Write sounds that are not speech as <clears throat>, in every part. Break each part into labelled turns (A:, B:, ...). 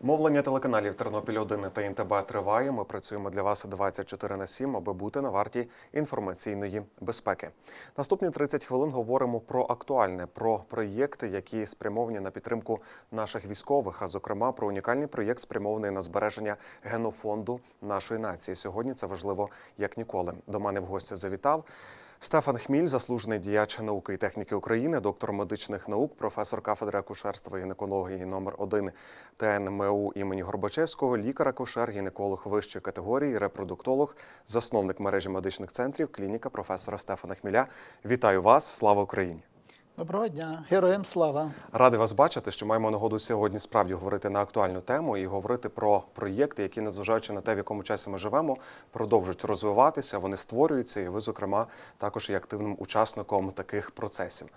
A: Мовлення телеканалів Тернопіль 1 та ІНТБ триває. Ми працюємо для вас 24 на 7, аби бути на варті інформаційної безпеки. Наступні 30 хвилин говоримо про актуальне, про проєкти, які спрямовані на підтримку наших військових, а зокрема про унікальний проєкт, спрямований на збереження генофонду нашої нації. Сьогодні це важливо як ніколи. До мене в гості завітав. Стефан Хміль, заслужений діяч науки і техніки України, доктор медичних наук, професор кафедри акушерства і гінекології номер 1 ТНМУ імені Горбачевського, лікар-акушер, гінеколог вищої категорії, репродуктолог, засновник мережі медичних центрів, клініка професора Стефана Хміля. Вітаю вас! Слава Україні!
B: Доброго дня, героям слава.
A: Радий вас бачити, що маємо нагоду сьогодні справді говорити на актуальну тему і говорити про проєкти, які, незважаючи на те, в якому часі ми живемо, продовжують розвиватися. Вони створюються, і ви, зокрема, також є активним учасником таких процесів.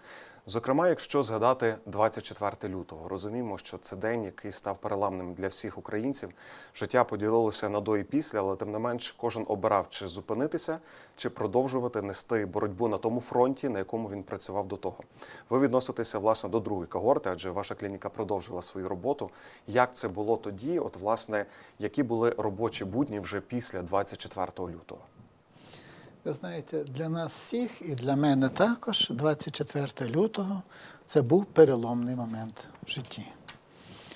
A: Зокрема, якщо згадати 24 лютого, розуміємо, що це день, який став переламним для всіх українців. Життя поділилося на до і після, але тим не менш кожен обирав чи зупинитися, чи продовжувати нести боротьбу на тому фронті, на якому він працював до того. Ви відноситеся власне до другої когорти, адже ваша клініка продовжила свою роботу. Як це було тоді? От, власне, які були робочі будні вже після 24 лютого?
B: Ви знаєте, для нас всіх і для мене також 24 лютого це був переломний момент в житті.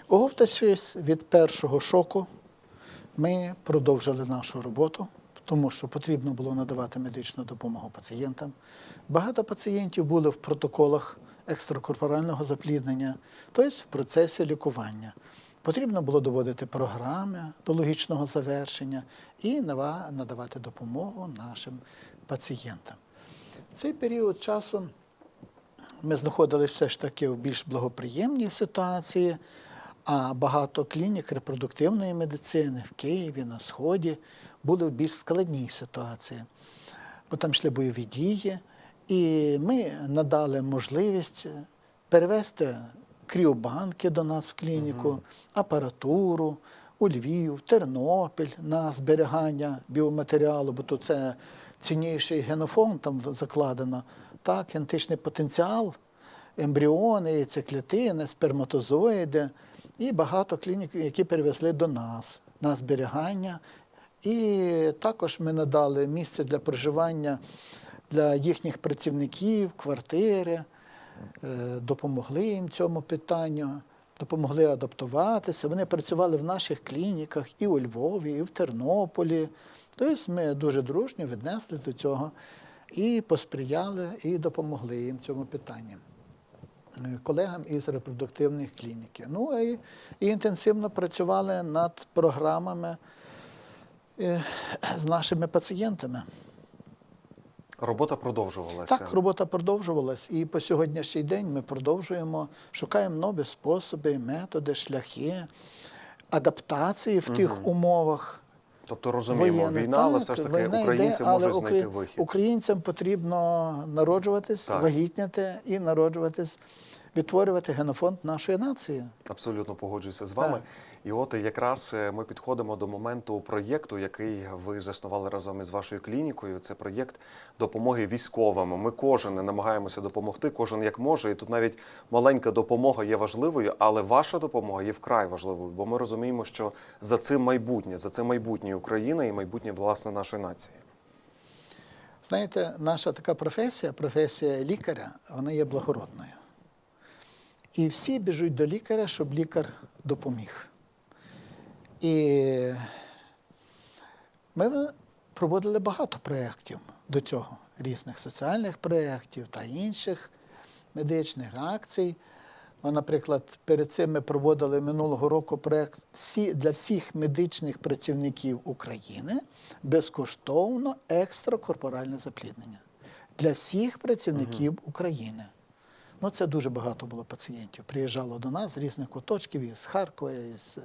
B: Оговтавшись від першого шоку, ми продовжили нашу роботу, тому що потрібно було надавати медичну допомогу пацієнтам. Багато пацієнтів були в протоколах екстракорпорального запліднення, тобто в процесі лікування. Потрібно було доводити програми до логічного завершення і надавати допомогу нашим пацієнтам. В цей період часу ми знаходилися все ж таки в більш благоприємній ситуації, а багато клінік репродуктивної медицини в Києві, на Сході були в більш складній ситуації, бо там йшли бойові дії, і ми надали можливість перевести кріобанки до нас в клініку, апаратуру у Львів, Тернопіль на зберігання біоматеріалу, бо тут це цінніший генофонд там закладено, так, генетичний потенціал, ембріони, яйцеклітини, сперматозоїди і багато клінік, які перевезли до нас на зберігання. І також ми надали місце для проживання для їхніх працівників, квартири, допомогли їм цьому питанню, допомогли адаптуватися. Вони працювали в наших клініках і у Львові, і в Тернополі. Тобто ми дуже дружньо віднесли до цього і посприяли, і допомогли їм цьому питанні. Е, Колегам із репродуктивних клініків. Ну і, і інтенсивно працювали над програмами е, з нашими пацієнтами.
A: Робота продовжувалася.
B: Так, робота продовжувалась, і по сьогоднішній день ми продовжуємо, шукаємо нові способи, методи, шляхи адаптації в тих умовах.
A: Тобто розуміємо,
B: воєнних.
A: війна, але все ж таки
B: війна
A: українці
B: йде,
A: можуть знайти
B: укра-
A: вихід.
B: Українцям потрібно народжуватись,
A: Так.
B: вагітняти і народжуватись, відтворювати генофонд нашої нації.
A: Абсолютно погоджуюся з вами.
B: Так.
A: І от якраз е, ми підходимо до моменту проєкту, який ви заснували разом із вашою клінікою. Це проєкт допомоги військовим. Ми кожен намагаємося допомогти, кожен як може. І тут навіть маленька допомога є важливою, але ваша допомога є вкрай важливою, бо ми розуміємо, що за цим майбутнє, за цим майбутнє України і майбутнє власне нашої нації.
B: Знаєте, наша така професія, професія лікаря, вона є благородною. І всі біжуть до лікаря, щоб лікар допоміг. І ми проводили багато проєктів до цього, різних соціальних проєктів та інших медичних акцій. Ну, Наприклад, перед цим ми проводили минулого року проєкт для всіх медичних працівників України безкоштовно екстракорпоральне запліднення. Для всіх працівників України. Ну, це дуже багато було пацієнтів. Приїжджало до нас з різних куточків, із Харкова, із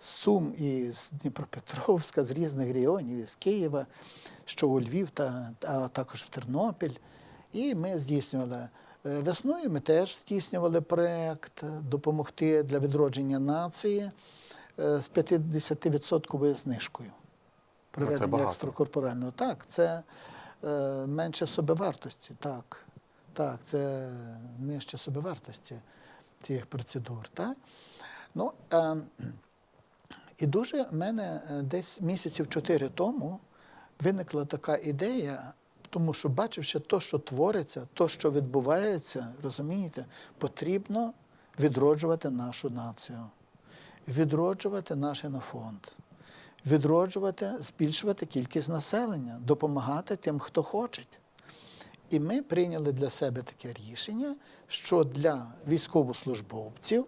B: Сум, із Дніпропетровська, з різних регіонів, із Києва, що у Львів, та, а також в Тернопіль. І ми здійснювали. Е, Весною ми теж здійснювали проєкт допомогти для відродження нації е, з 50% знижкою. Проведення
A: багато.
B: екстракорпорального. Так, це е, менше собівартості, так. Так, це нижче собівартості цих процедур. Так? Ну, е, І дуже в мене е, десь місяців чотири тому виникла така ідея, тому що бачивши те, що твориться, то, що відбувається, розумієте, потрібно відроджувати нашу націю, відроджувати наш генофонд, відроджувати, збільшувати кількість населення, допомагати тим, хто хоче. І ми прийняли для себе таке рішення, що для військовослужбовців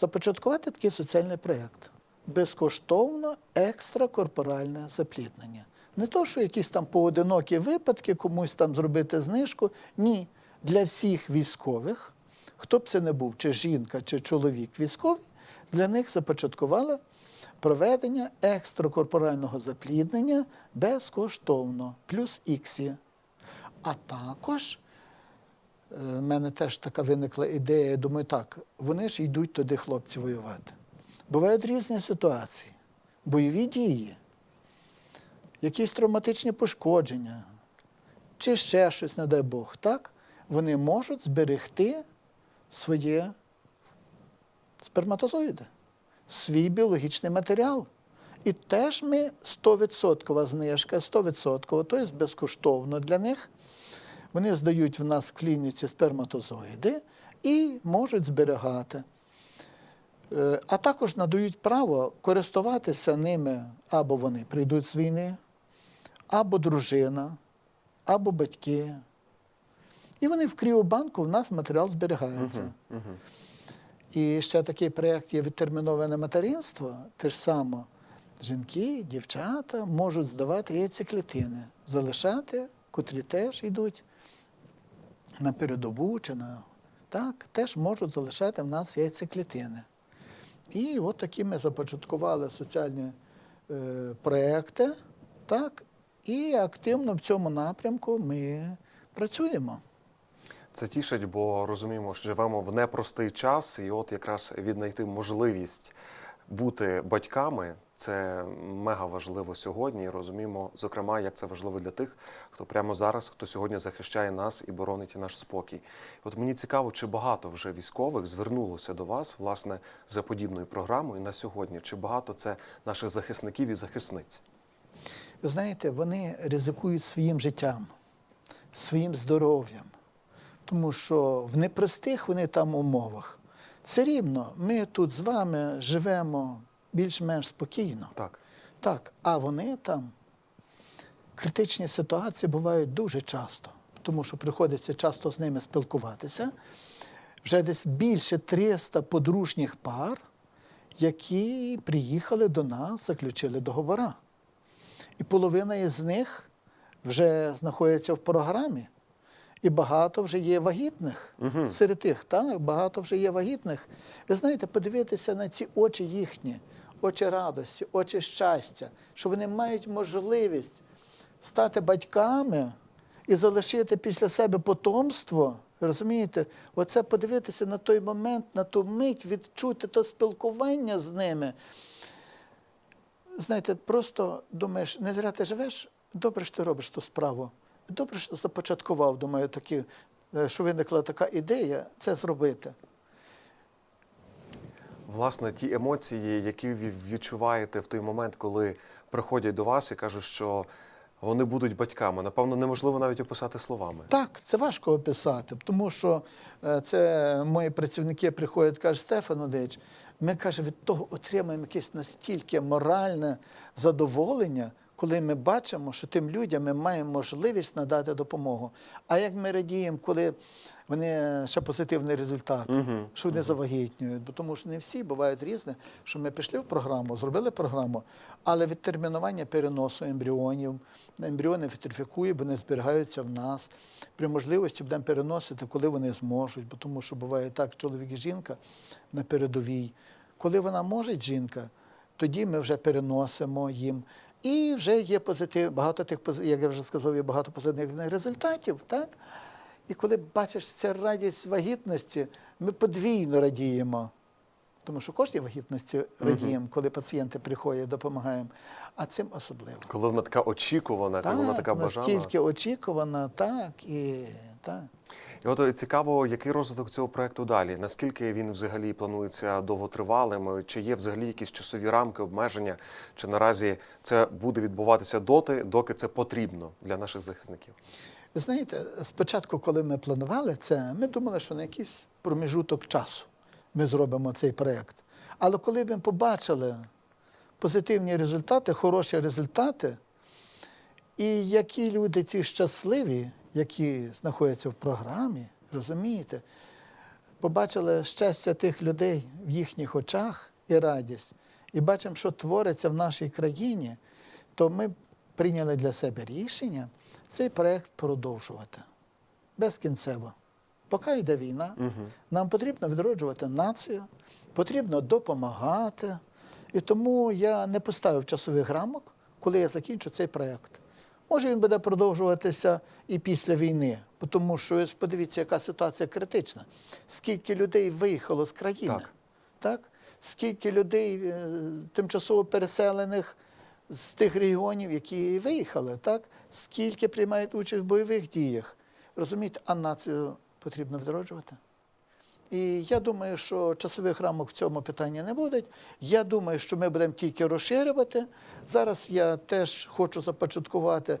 B: започаткувати такий соціальний проєкт. Безкоштовно екстракорпоральне запліднення. Не то, що якісь там поодинокі випадки, комусь там зробити знижку. Ні. Для всіх військових, хто б це не був, чи жінка, чи чоловік військовий, для них започаткували проведення екстракорпорального запліднення безкоштовно, плюс іксі. А також в мене теж така виникла ідея. Я думаю, так, вони ж йдуть туди, хлопці, воювати. Бувають різні ситуації, бойові дії, якісь травматичні пошкодження, чи ще щось, не дай Бог, так? Вони можуть зберегти своє сперматозоїди, свій біологічний матеріал. І теж ми 100% знижка, 100%, тобто безкоштовно для них. Вони здають в нас в клініці сперматозоїди і можуть зберігати. Е, А також надають право користуватися ними або вони прийдуть з війни, або дружина, або батьки. І вони в кріобанку в нас матеріал зберігається. І ще такий проєкт є відтерміноване материнство. Те ж саме жінки, дівчата можуть здавати яйцеклітини, залишати, котрі теж йдуть на передову чи на так, теж можуть залишати в нас яйцеклітини. І от такі ми започаткували соціальні е, проекти, так, і активно в цьому напрямку ми працюємо.
A: Це тішить, бо розуміємо, що живемо в непростий час, і от якраз віднайти можливість бути батьками це мега важливо сьогодні. І розуміємо, зокрема, як це важливо для тих, хто прямо зараз, хто сьогодні захищає нас і боронить наш спокій. От мені цікаво, чи багато вже військових звернулося до вас власне за подібною програмою на сьогодні? Чи багато це наших захисників і захисниць?
B: Ви знаєте, вони ризикують своїм життям, своїм здоров'ям, тому що в непростих вони там умовах. Все рівно ми тут з вами живемо більш-менш спокійно.
A: Так.
B: Так, а вони там критичні ситуації бувають дуже часто, тому що приходиться часто з ними спілкуватися. Вже десь більше 300 подружніх пар, які приїхали до нас, заключили договора. І половина із них вже знаходиться в програмі. І багато вже є вагітних серед тих, так, багато вже є вагітних. Ви знаєте, подивитися на ці очі їхні, очі радості, очі щастя, що вони мають можливість стати батьками і залишити після себе потомство. Розумієте, оце подивитися на той момент, на ту мить, відчути то спілкування з ними. Знаєте, просто думаєш, не зря ти живеш, добре, що ти робиш ту справу. Добре, що започаткував, думаю, такі, е, що виникла така ідея це зробити.
A: Власне, ті емоції, які ви відчуваєте в той момент, коли приходять до вас і кажуть, що вони будуть батьками, напевно, неможливо навіть описати словами.
B: Так, це важко описати, тому що е, це мої працівники приходять, кажуть, Стефан Одич, ми каже, від того отримуємо якесь настільки моральне задоволення, коли ми бачимо, що тим людям ми маємо можливість надати допомогу. А як ми радіємо, коли вони ще позитивний результат, що вони завагітнюють, бо тому що не всі бувають різні, що ми пішли в програму, зробили програму, але відтермінування переносу ембріонів, ембріони вітрифікує, вони зберігаються в нас. При можливості будемо переносити, коли вони зможуть, бо тому що буває так, чоловік і жінка на передовій. Коли вона може, жінка, тоді ми вже переносимо їм. І вже є позитив, багато тих, як я вже сказав, є багато позитивних результатів, так? І коли бачиш ця радість вагітності, ми подвійно радіємо. Тому що кожній вагітності радіємо, коли пацієнти приходять, допомагаємо. А цим особливо.
A: Коли вона така очікувана, коли вона така бажана.
B: настільки очікувана, так і так.
A: І от е, цікаво, який розвиток цього проекту далі? Наскільки він взагалі планується довготривалим? Чи є взагалі якісь часові рамки, обмеження? Чи наразі це буде відбуватися доти, доки це потрібно для наших захисників?
B: Ви знаєте, спочатку, коли ми планували це, ми думали, що на якийсь проміжуток часу ми зробимо цей проєкт. Але коли ми побачили позитивні результати, хороші результати, і які люди ці щасливі, які знаходяться в програмі, розумієте, побачили щастя тих людей в їхніх очах і радість, і бачимо, що твориться в нашій країні, то ми прийняли для себе рішення цей проєкт продовжувати безкінцево. Поки йде війна, нам потрібно відроджувати націю, потрібно допомагати. І тому я не поставив часових рамок, коли я закінчу цей проєкт. Може, він буде продовжуватися і після війни, тому що подивіться, яка ситуація критична. Скільки людей виїхало з країни,
A: Так.
B: так? скільки людей е, тимчасово переселених з тих регіонів, які виїхали, так? скільки приймають участь в бойових діях. Розумієте, а націю потрібно відроджувати. І я думаю, що часових рамок в цьому питанні не буде. Я думаю, що ми будемо тільки розширювати. Зараз я теж хочу започаткувати.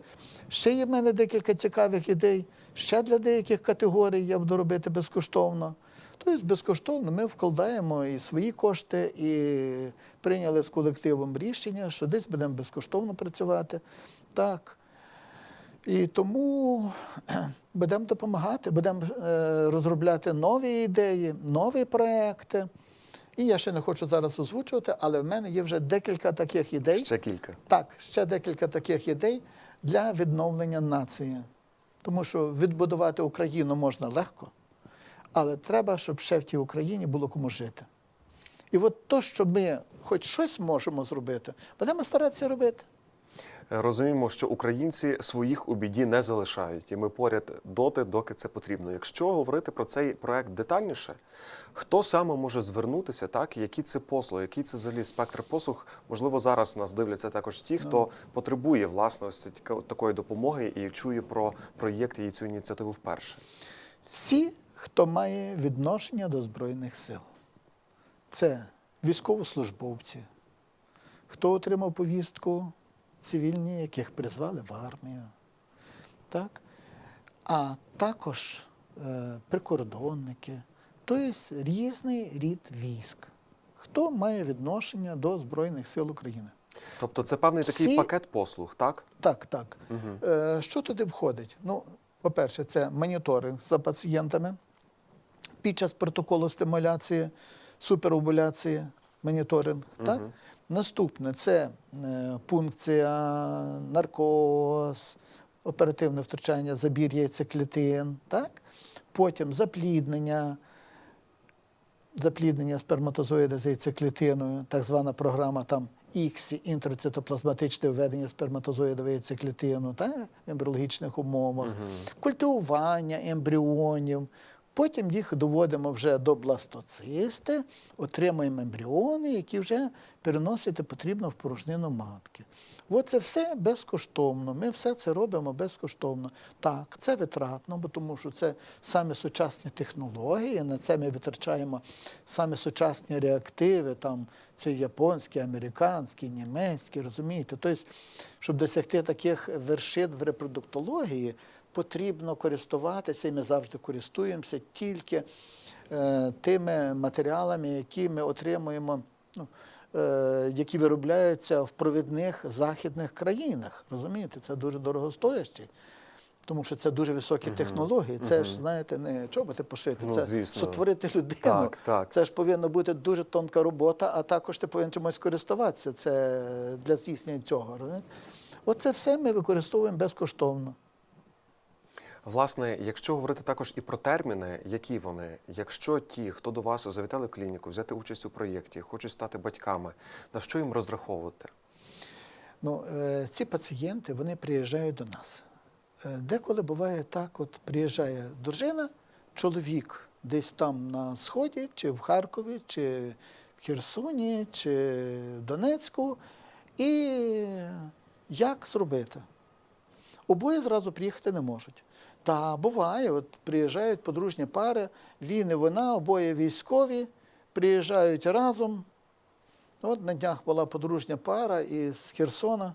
B: Ще є в мене декілька цікавих ідей. Ще для деяких категорій я буду робити безкоштовно. Тобто безкоштовно ми вкладаємо і свої кошти, і прийняли з колективом рішення, що десь будемо безкоштовно працювати. Так. І тому <clears throat> будемо допомагати, будемо е, розробляти нові ідеї, нові проекти. І я ще не хочу зараз озвучувати, але в мене є вже декілька таких ідей.
A: Ще кілька.
B: Так, ще декілька таких ідей для відновлення нації. Тому що відбудувати Україну можна легко, але треба, щоб ще в тій Україні було кому жити. І от то, що ми хоч щось можемо зробити, будемо старатися робити.
A: Розуміємо, що українці своїх у біді не залишають, і ми поряд доти, доки це потрібно. Якщо говорити про цей проект детальніше, хто саме може звернутися, так які це послуги, який це взагалі спектр послуг? Можливо, зараз нас дивляться також ті, хто потребує власне ось такої допомоги і чує про проєкт і цю ініціативу вперше.
B: Всі, хто має відношення до Збройних сил, це військовослужбовці, хто отримав повістку, цивільні, яких призвали в армію, так? а також е, прикордонники, тобто різний рід військ, хто має відношення до Збройних сил України.
A: Тобто, це певний такий
B: Всі-
A: пакет послуг, так?
B: Так, так. Е, що туди входить? Ну, по-перше, це моніторинг за пацієнтами під час протоколу стимуляції, суперовуляції, моніторинг. Так? Наступне це е, пункція, наркоз, оперативне втручання, забір яйцеклітин. Так? Потім запліднення, запліднення сперматозоїда з яйцеклітиною, так звана програма там ІКСІ, інтроцитоплазматичне введення сперматозоїда в яйцеклітину, та, в ембріологічних умовах, культивування ембріонів. Потім їх доводимо вже до бластоцисти, отримуємо ембріони, які вже переносити потрібно в порожнину матки. От це все безкоштовно. Ми все це робимо безкоштовно. Так, це витратно, бо тому що це саме сучасні технології, на це ми витрачаємо саме сучасні реактиви, там це японські, американські, німецькі, розумієте? Тобто, щоб досягти таких вершин в репродуктології, потрібно користуватися, і ми завжди користуємося тільки е, тими матеріалами, які ми отримуємо, ну, е, які виробляються в провідних західних країнах. Розумієте, це дуже дорогостоящі. Тому що це дуже високі технології. Це ж, знаєте, не чоботи пошити,
A: Ну,
B: це
A: звісно.
B: сотворити людину.
A: Так, так.
B: Це ж повинна бути дуже тонка робота, а також ти повинен чимось користуватися. Це для здійснення цього. розумієте? Оце все ми використовуємо безкоштовно.
A: Власне, якщо говорити також і про терміни, які вони, якщо ті, хто до вас завітали клініку, взяти участь у проєкті, хочуть стати батьками, на що їм розраховувати?
B: Ну, е, ці пацієнти вони приїжджають до нас. Е, Деколи буває так: от приїжджає дружина, чоловік десь там на Сході, чи в Харкові, чи в Херсоні, чи в Донецьку. І як зробити? Обоє зразу приїхати не можуть. Та буває, от приїжджають подружні пари, він і вона, обоє військові, приїжджають разом. От на днях була подружня пара із Херсона.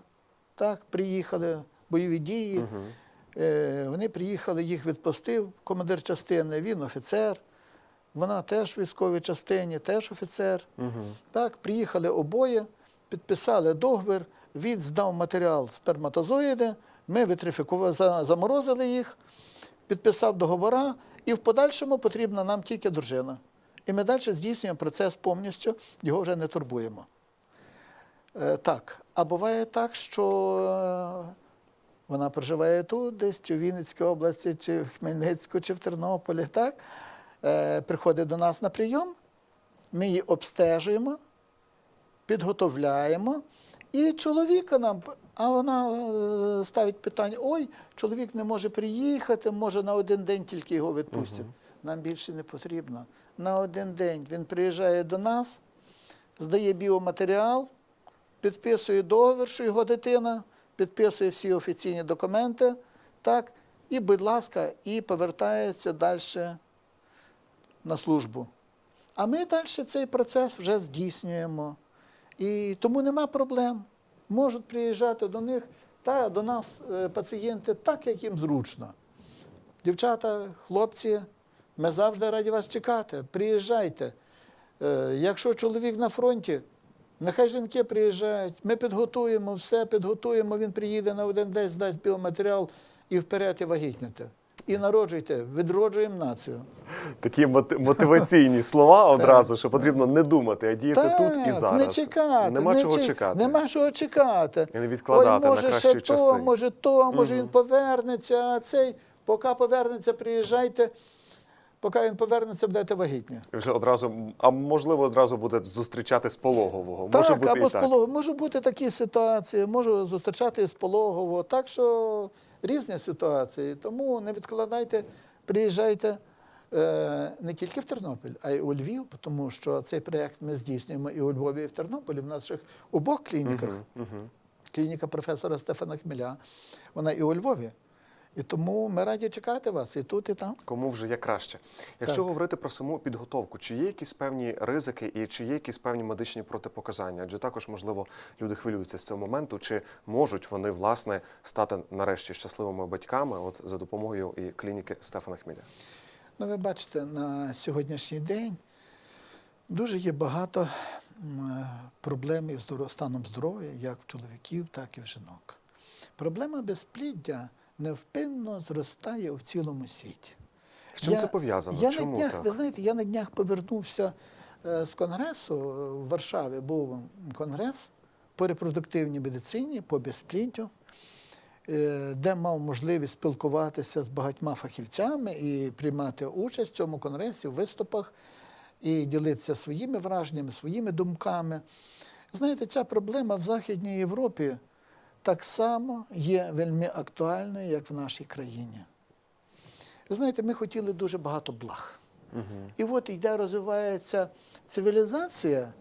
B: Так, приїхали бойові дії. Е, вони приїхали, їх відпустив командир частини, він офіцер. Вона теж в військовій частині, теж офіцер. Так, приїхали обоє, підписали договір, він здав матеріал сперматозоїди, ми витрифікували, заморозили їх, підписав договора, і в подальшому потрібна нам тільки дружина. І ми далі здійснюємо процес повністю, його вже не турбуємо. Е, так, а буває так, що е, вона проживає тут, десь чи в Вінницькій області, чи в Хмельницьку, чи в Тернополі, так? Е, приходить до нас на прийом, ми її обстежуємо, підготовляємо, і чоловіка нам, а вона е, ставить питання: ой, чоловік не може приїхати, може на один день тільки його відпустять. Нам більше не потрібно. На один день він приїжджає до нас, здає біоматеріал, підписує договір, що його дитина, підписує всі офіційні документи, так, і, будь ласка, і повертається далі на службу. А ми далі цей процес вже здійснюємо. І тому нема проблем. Можуть приїжджати до них та до нас е, пацієнти так, як їм зручно. Дівчата, хлопці, ми завжди раді вас чекати. Приїжджайте. Е, Якщо чоловік на фронті, нехай жінки приїжджають. Ми підготуємо все, підготуємо. Він приїде на один день, здасть біоматеріал і вперед і вагітніте. І народжуйте, відроджуємо націю.
A: Такі мотиваційні <laughs> слова одразу, що потрібно не думати, а діяти
B: Так,
A: тут і зараз.
B: Не чекати.
A: Нема
B: не
A: чого
B: чек-
A: чекати.
B: Нема чого чекати.
A: І не відкладати
B: Ой, може,
A: на
B: ще
A: кращі
B: то, може то, може він повернеться, а цей, поки повернеться, приїжджайте. Поки він повернеться, будете вагітні.
A: І вже одразу, а можливо, одразу буде зустрічати з пологового. Може бути
B: або
A: і
B: з пологового. Можуть бути такі ситуації, можу зустрічати з пологового. Так що різні ситуації. Тому не відкладайте, приїжджайте е, не тільки в Тернопіль, а й у Львів, тому що цей проєкт ми здійснюємо і у Львові, і в Тернополі, в наших обох клініках. Клініка професора Стефана Хмеля, вона і у Львові. І тому ми раді чекати вас і тут, і там.
A: Кому вже є краще. Якщо
B: Так.
A: говорити про саму підготовку, чи є якісь певні ризики і чи є якісь певні медичні протипоказання? Адже також, можливо, люди хвилюються з цього моменту, чи можуть вони власне стати нарешті щасливими батьками, от за допомогою і клініки Стефана Хміля?
B: Ну, ви бачите, на сьогоднішній день дуже є багато проблем із станом здоров'я, як в чоловіків, так і в жінок. Проблема безпліддя невпинно зростає у цілому світі.
A: З чим це пов'язано?
B: Я
A: Чому
B: на днях,
A: так?
B: ви знаєте, я на днях повернувся е, з конгресу е, в Варшаві. Був конгрес по репродуктивній медицині, по безпліддю, е, де мав можливість спілкуватися з багатьма фахівцями і приймати участь в цьому конгресі, в виступах і ділитися своїми враженнями, своїми думками. Знаєте, ця проблема в Західній Європі так само є вельми актуальною, як в нашій країні. Ви знаєте, ми хотіли дуже багато благ. І от йде, розвивається цивілізація,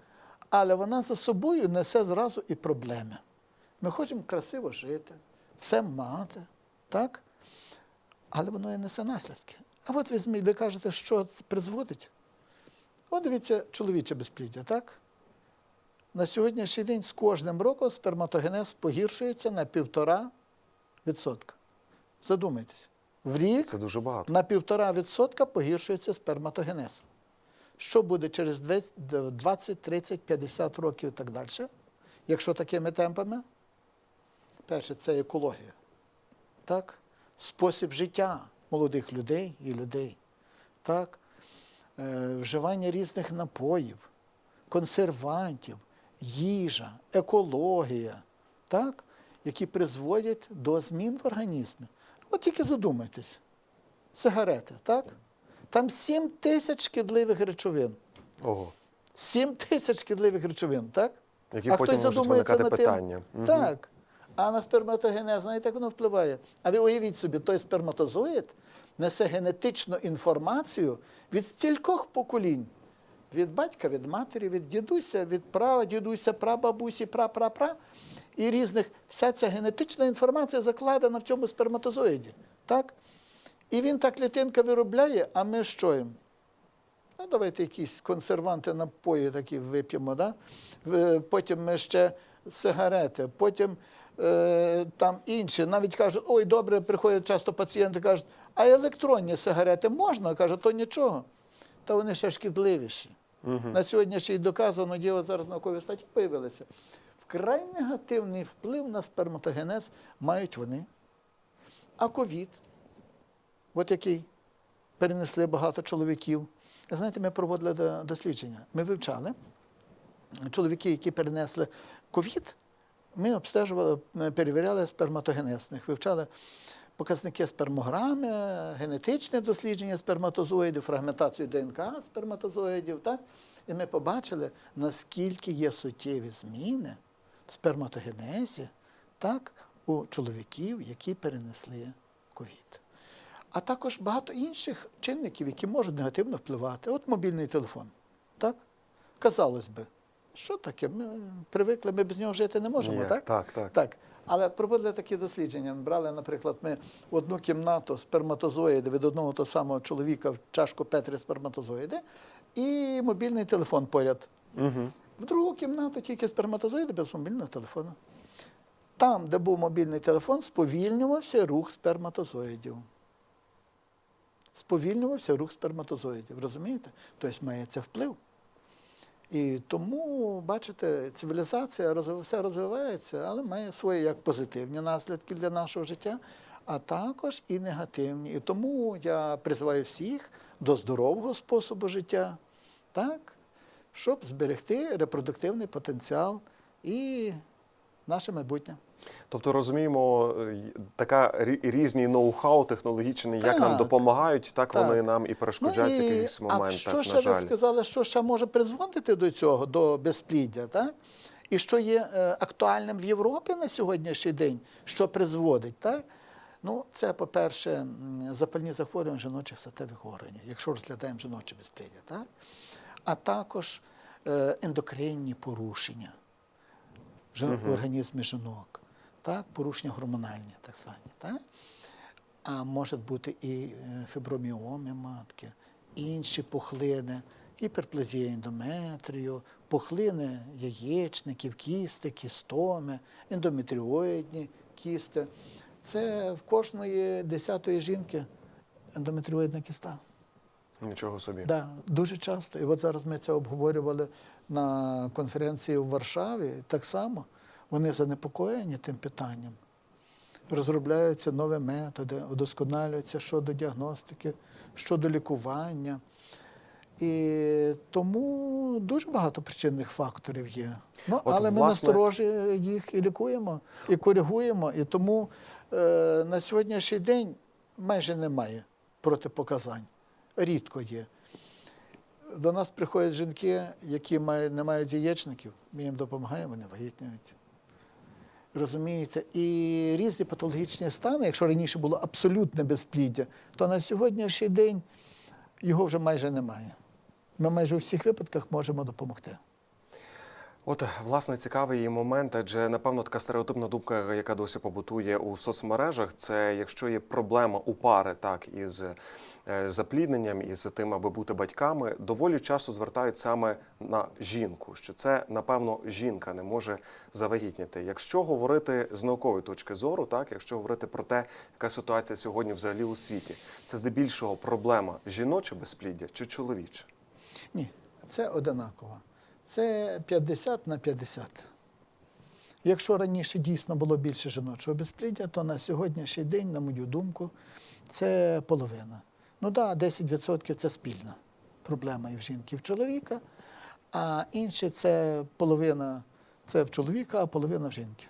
B: але вона за собою несе зразу і проблеми. Ми хочемо красиво жити, все мати, так? Але воно і несе наслідки. А от візьміть, ви кажете, що призводить? От дивіться, чоловіче безпліддя, так? На сьогоднішній день з кожним роком сперматогенез погіршується на півтора відсотка. Задумайтесь. В рік
A: Це дуже багато.
B: на півтора відсотка погіршується сперматогенез. Що буде через 20, 30, 50 років і так далі? Якщо такими темпами? Перше, це екологія. Так? Спосіб життя молодих людей і людей. Так? Е, вживання різних напоїв, консервантів, їжа, екологія, так? які призводять до змін в організмі. От тільки задумайтесь. Сигарети, так? Там 7 тисяч шкідливих речовин.
A: Ого.
B: 7 тисяч шкідливих речовин, так?
A: Які
B: а
A: потім
B: хтось
A: можуть
B: задумується
A: виникати
B: над тим?
A: питання. Мгм.
B: Так. А на сперматогенез, знаєте, як воно впливає? А ви уявіть собі, той сперматозоїд несе генетичну інформацію від стількох поколінь. Від батька, від матері, від дідуся, від прадідуся, прабабусі, прапрапра. І різних. Вся ця генетична інформація закладена в цьому сперматозоїді. Так? І він та клітинка виробляє, а ми що їм? Ну, давайте якісь консерванти напої такі вип'ємо. Да? Потім ми ще сигарети, потім е, там інші. Навіть кажуть, ой, добре, приходять часто пацієнти, кажуть, а електронні сигарети можна? Каже, то нічого. Та вони ще шкідливіші. На сьогодні ще й доказано, є зараз наукові статті появилися. Вкрай негативний вплив на сперматогенез мають вони. А ковід, от який перенесли багато чоловіків. Знаєте, ми проводили дослідження. Ми вивчали чоловіки, які перенесли ковід, ми обстежували, перевіряли сперматогенезних, вивчали показники спермограми, генетичне дослідження сперматозоїдів, фрагментацію ДНК сперматозоїдів. Так? І ми побачили, наскільки є суттєві зміни в сперматогенезі так, у чоловіків, які перенесли ковід. А також багато інших чинників, які можуть негативно впливати. От мобільний телефон. Так? Казалось би, що таке? Ми привикли, ми без нього жити не можемо,
A: Ніяк.
B: так?
A: Так, так.
B: Так. Але проводили такі дослідження. Брали, наприклад, ми одну кімнату сперматозоїди від одного того самого чоловіка в чашку Петрі сперматозоїди і мобільний телефон поряд.
A: Угу.
B: В другу кімнату тільки сперматозоїди без мобільного телефону. Там, де був мобільний телефон, сповільнювався рух сперматозоїдів. Сповільнювався рух сперматозоїдів. Розумієте? Тобто має це вплив. І тому, бачите, цивілізація все розвивається, але має свої як позитивні наслідки для нашого життя, а також і негативні. І тому я призиваю всіх до здорового способу життя, так, щоб зберегти репродуктивний потенціал і наше майбутнє.
A: Тобто розуміємо, е, така різні ноу-хау технологічні, як нам допомагають, так,
B: Так.
A: вони нам і перешкоджають в якихось
B: Ну, а
A: моментах,
B: що ще
A: на
B: ви сказали, що ще може призводити до цього, до безпліддя, так? І що є е, актуальним в Європі на сьогоднішній день, що призводить, так? Ну, це, по-перше, запальні захворювання жіночих статевих органів, якщо розглядаємо жіноче безпліддя, так? А також е, ендокринні порушення в організмі жінок, так? порушення гормональні, так звані. Так? А може бути і е, фіброміоми матки, інші пухлини, гіперплазія ендометрію, пухлини яєчників, кісти, кістоми, ендометріоїдні кісти. Це в кожної десятої жінки ендометріоїдна кіста.
A: Нічого собі.
B: Да, дуже часто. І от зараз ми це обговорювали на конференції в Варшаві. Так само вони занепокоєні тим питанням. Розробляються нові методи, удосконалюються щодо діагностики, щодо лікування. І тому дуже багато причинних факторів є. Ну,
A: От,
B: але ми насторожі їх і лікуємо, і коригуємо. І тому е, на сьогоднішній день майже немає протипоказань. Рідко є. До нас приходять жінки, які не мають яєчників, ми їм допомагаємо, вони вагітнюють. Розумієте? І різні патологічні стани, якщо раніше було абсолютне безпліддя, то на сьогоднішній день його вже майже немає. Ми майже у всіх випадках можемо допомогти.
A: От, власне, цікавий момент, адже напевно така стереотипна думка, яка досі побутує у соцмережах, це якщо є проблема у пари, так із е, заплідненням, із тим, аби бути батьками, доволі часто звертають саме на жінку, що це напевно жінка не може завагітніти. Якщо говорити з наукової точки зору, так якщо говорити про те, яка ситуація сьогодні взагалі у світі, це здебільшого проблема жіноче безпліддя чи чоловіче?
B: Ні, це одинаково. Це 50 на 50. Якщо раніше дійсно було більше жіночого безпліддя, то на сьогоднішній день, на мою думку, це половина. Ну так, да, 10% це спільна проблема і в жінки, і в чоловіка, а інше це половина це в чоловіка, а половина в жінки.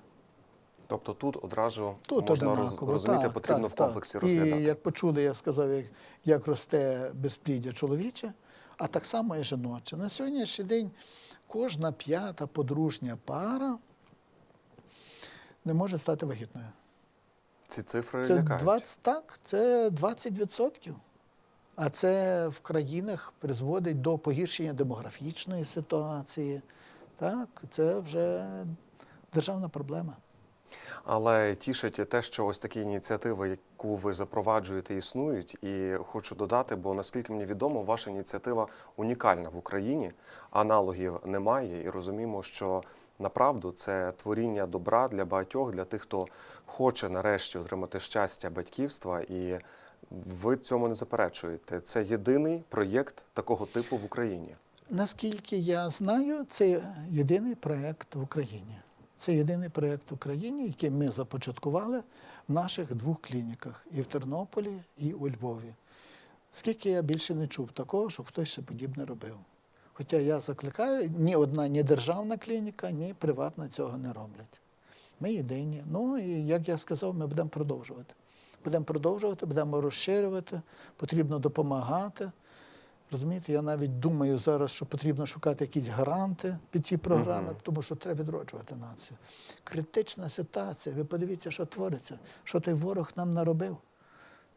A: Тобто тут одразу
B: Тут
A: можна роз- розуміти,
B: так,
A: потрібно
B: так,
A: в комплексі
B: так.
A: розглядати.
B: І як почули, я сказав, як, як росте безпліддя чоловіче, а так само і жіноче. На сьогоднішній день кожна п'ята подружня пара не може стати вагітною.
A: Ці цифри
B: Це
A: лякають.
B: 20, так, це 20%. А це в країнах призводить до погіршення демографічної ситуації. Так, це вже державна проблема.
A: Але тішить те, що ось такі ініціативи, яку ви запроваджуєте, існують. І хочу додати, бо наскільки мені відомо, ваша ініціатива унікальна в Україні, аналогів немає, і розуміємо, що направду це творіння добра для багатьох, для тих, хто хоче нарешті отримати щастя батьківства, і ви цьому не заперечуєте. Це єдиний проєкт такого типу в Україні.
B: Наскільки я знаю, це єдиний проєкт в Україні. Це єдиний проєкт в Україні, який ми започаткували в наших двох клініках і в Тернополі, і у Львові. Скільки я більше не чув такого, щоб хтось ще подібне робив. Хоча я закликаю, ні одна, ні державна клініка, ні приватна цього не роблять. Ми єдині. Ну і як я сказав, ми будемо продовжувати. Будемо продовжувати, будемо розширювати, потрібно допомагати. Розумієте, я навіть думаю зараз, що потрібно шукати якісь гаранти під ці програми,
A: Мгм.
B: тому що треба відроджувати націю. Критична ситуація. Ви подивіться, що твориться, що той ворог нам наробив.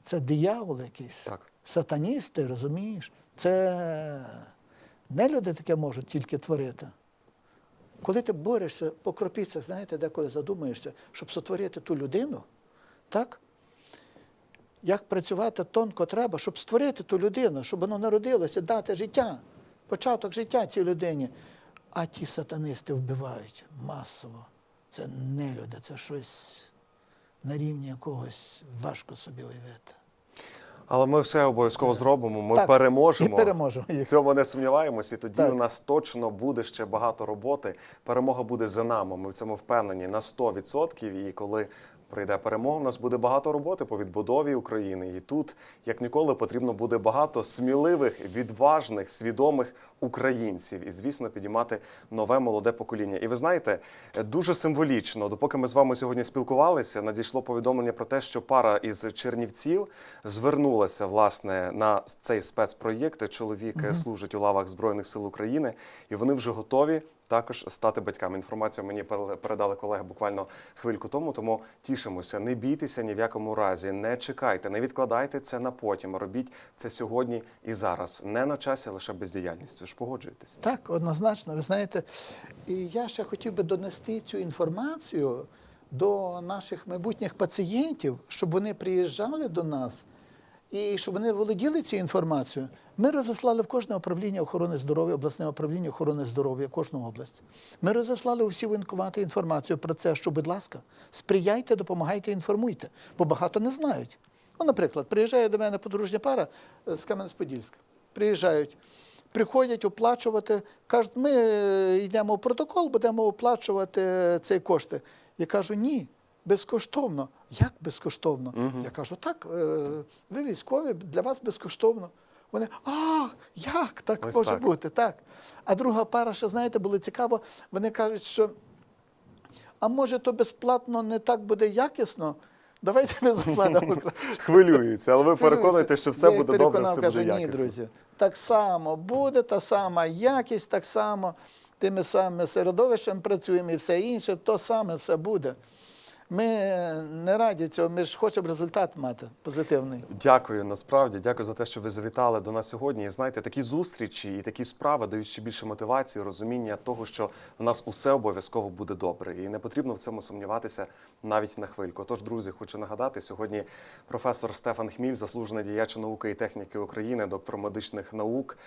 B: Це диявол якийсь,
A: Так.
B: сатаністи, розумієш? Це не люди таке можуть тільки творити. Коли ти борешся по кропіцях, знаєте, деколи задумаєшся, щоб сотворити ту людину, так? Як працювати тонко треба, щоб створити ту людину, щоб воно народилося, дати життя, початок життя цій людині. А ті сатанисти вбивають масово. Це не люди, це щось на рівні якогось важко собі уявити.
A: Але ми все обов'язково зробимо. Ми
B: Так,
A: переможемо.
B: і переможемо
A: В цьому не сумніваємося. І тоді
B: Так.
A: у нас точно буде ще багато роботи. Перемога буде за нами. Ми в цьому впевнені на 100%. І коли прийде перемога, у нас буде багато роботи по відбудові України. І тут, як ніколи, потрібно буде багато сміливих, відважних, свідомих українців. І, звісно, підіймати нове молоде покоління. І ви знаєте, дуже символічно, допоки ми з вами сьогодні спілкувалися, надійшло повідомлення про те, що пара із Чернівців звернулася власне на цей спецпроєкт. Чоловік е, служить у лавах Збройних сил України, і вони вже готові. Також стати батьками. Інформацію мені передали колеги буквально хвильку тому. Тому тішимося. Не бійтеся ні в якому разі, не чекайте, не відкладайте це на потім. Робіть це сьогодні і зараз. Не на часі, лише бездіяльність. Ви ж погоджуєтесь?
B: Так, однозначно. Ви знаєте, і я ще хотів би донести цю інформацію до наших майбутніх пацієнтів, щоб вони приїжджали до нас і щоб вони володіли цією інформацією. Ми розіслали в кожне управління охорони здоров'я, обласне управління охорони здоров'я, кожну область. Ми розіслали усі воєнкомати інформацію про це, що, будь ласка, сприяйте, допомагайте, інформуйте, бо багато не знають. Ну, наприклад, приїжджає до мене подружня пара е, з Кам'янець-Подільська. Приїжджають, приходять оплачувати, кажуть, ми е, йдемо в протокол, будемо оплачувати е, ці кошти. Я кажу, ні, безкоштовно. Як безкоштовно? Я кажу, так, е, ви військові, для вас безкоштовно. Вони, а, як так
A: Ось
B: може
A: так.
B: бути? Так. А друга пара, ще знаєте, було цікаво, вони кажуть, що а може то безплатно не так буде якісно? Давайте ми заплатимо <laughs> краще.
A: Хвилюються, але ви переконуєте, що все
B: Я
A: буде добре, все
B: кажу,
A: буде
B: ні, друзі. Так само буде та сама якість, так само тими самими середовищем працюємо і все інше, то саме все буде. Ми не раді цього, ми ж хочемо результат мати позитивний.
A: Дякую, насправді дякую за те, що ви завітали до нас сьогодні. І знаєте, такі зустрічі і такі справи дають ще більше мотивації, розуміння того, що в нас усе обов'язково буде добре, і не потрібно в цьому сумніватися навіть на хвильку. Тож, друзі, хочу нагадати, сьогодні професор Стефан Хміль, заслужений діяч науки і техніки України, доктор медичних наук.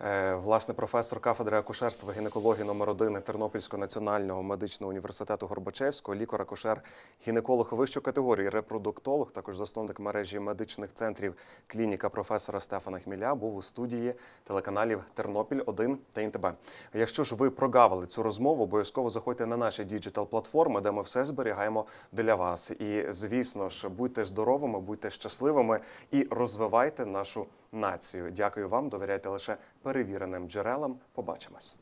A: Е, Власне, професор кафедри акушерства гінекології номер 1 Тернопільського національного медичного університету Горбачевського, лікар-акушер, гінеколог вищої категорії, репродуктолог, також засновник мережі медичних центрів клініка професора Стефана Хміля, був у студії телеканалів Тернопіль 1 та ІНТБ. Якщо ж ви прогавили цю розмову, обов'язково заходьте на наші діджитал платформи, де ми все зберігаємо для вас. І звісно ж, будьте здоровими, будьте щасливими і розвивайте нашу націю. Дякую вам. Довіряйте лише перевіреним джерелам. Побачимось.